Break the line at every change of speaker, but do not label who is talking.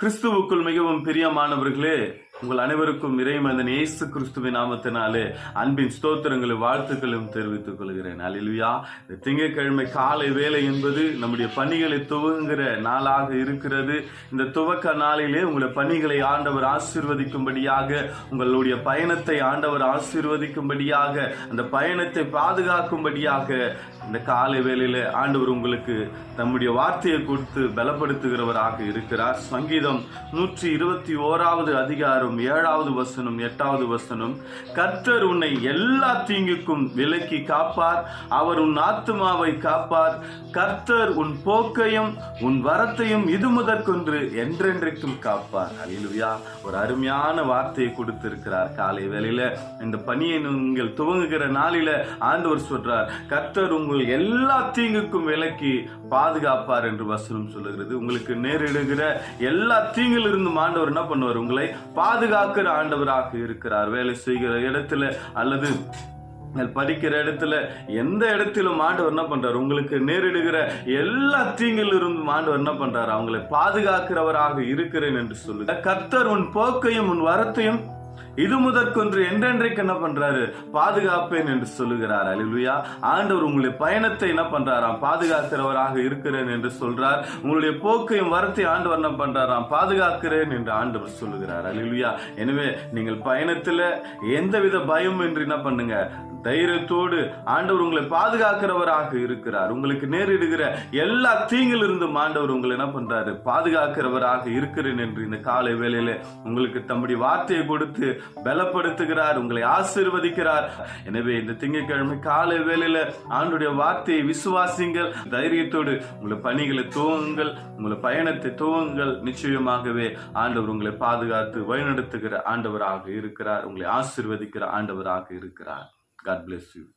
கிறிஸ்துவுக்குள் மிகவும் பிரியமானவர்களே உங்கள் அனைவருக்கும் இறைமந்தன் இயேசு கிறிஸ்துவின் நாமத்தினாலே அன்பின் ஸ்தோத்திரங்களும் வாழ்த்துக்களும் தெரிவித்துக் கொள்கிறேன். அலிலுயா இந்த திங்கட்கிழமை காலை வேலை என்பது நம்முடைய பணிகளை துவங்குகிற நாளாக இருக்கிறது. இந்த துவக்க நாளிலே உங்களுடைய பணிகளை ஆண்டவர் ஆசீர்வதிக்கும்படியாக உங்களுடைய பயணத்தை ஆண்டவர் ஆசீர்வதிக்கும்படியாக அந்த பயணத்தை பாதுகாக்கும்படியாக இந்த காலை வேலையில் ஆண்டவர் உங்களுக்கு தம்முடைய வார்த்தையை கொடுத்து பலப்படுத்துகிறவராக இருக்கிறார். சங்கீதம் நூற்றி இருபத்தி ஓராவது அதிகாரம் ஏழாவது வசனம் எட்டாவது வசனம். கர்த்தர் உன்னை எல்லா தீங்குக்கும் விலக்கி காப்பார். அவர் உன் ஆத்துமாவை காப்பார். கர்த்தர் உன் போக்கையும் உன் வரத்தையும் இது முதற்கொன்று என்றென்றைக்கும் காப்பார். அல்லேலூயா ஒரு அருமையான வார்த்தையை கொடுத்திருக்கிறார். காலை வேலையில் இந்த பணியை நீங்கள் துவங்குகிற நாளில ஆண்டவர் சொல்றார் கர்த்தர் உங்கள் எல்லா தீங்குக்கும் விலக்கி பாதுகாப்பார் என்று வசனம் சொல்லுகிறது. உங்களுக்கு நேரிடுகிற எல்லா தீங்கிலிருந்தும் ஆண்டவர் என்ன பண்ணுவார்? உங்களை பாதுகாக்கிற ஆண்டவராக இருக்கிறார். வேலை செய்கிற இடத்துல அல்லது படிக்கிற இடத்துல எந்த இடத்திலும் ஆண்டவர் என்ன பண்றாரு? உங்களுக்கு நேரிடுகிற எல்லா தீங்கிலிருந்தும் ஆண்டவர் என்ன பண்றாரு? அவங்களை பாதுகாக்கிறவராக இருக்கிறேன் என்று சொல்லு கர்த்தர் உன் போக்கையும் உன் வரத்தையும் இது முதற்கொன்று என்றென்றைக்கு என்ன பண்றாரு? பாதுகாப்பேன் என்று சொல்லுகிறார். அலிலுயா ஆண்டவர் உங்களுடைய பயணத்தை என்ன பண்றாராம்? பாதுகாக்கிறவராக இருக்கிறேன் என்று சொல்றார். உங்களுடைய போக்கையும் வரத்தை ஆண்டவர் என்ன பண்றாராம்? பாதுகாக்கிறேன் என்று ஆண்டவர் சொல்லுகிறார். அலிலுயா எனவே நீங்கள் பயணத்துல எந்தவித பயம் என்று என்ன பண்ணுங்க? தைரியத்தோடு ஆண்டவர் உங்களை பாதுகாக்கிறவராக இருக்கிறார். உங்களுக்கு நேரிடுகிற எல்லா தீங்கிலிருந்தும் ஆண்டவர் உங்களை என்ன பண்றாரு? பாதுகாக்கிறவராக இருக்கிறேன் என்று இந்த காலை வேளையில உங்களுக்கு தம்முடைய வார்த்தையை கொடுத்து பலப்படுத்துகிறார் உங்களை ஆசீர்வதிக்கிறார். எனவே இந்த திங்கட்கிழமை காலை வேளையில ஆண்டுடைய வார்த்தையை விசுவாசிங்கள் தைரியத்தோடு உங்களை பணிகளை துவங்குங்கள் உங்களை பயணத்தை துவங்குங்கள். நிச்சயமாகவே ஆண்டவர் உங்களை பாதுகாத்து வழிநடத்துகிற ஆண்டவராக இருக்கிறார் உங்களை ஆசீர்வதிக்கிற ஆண்டவராக இருக்கிறார். God bless you.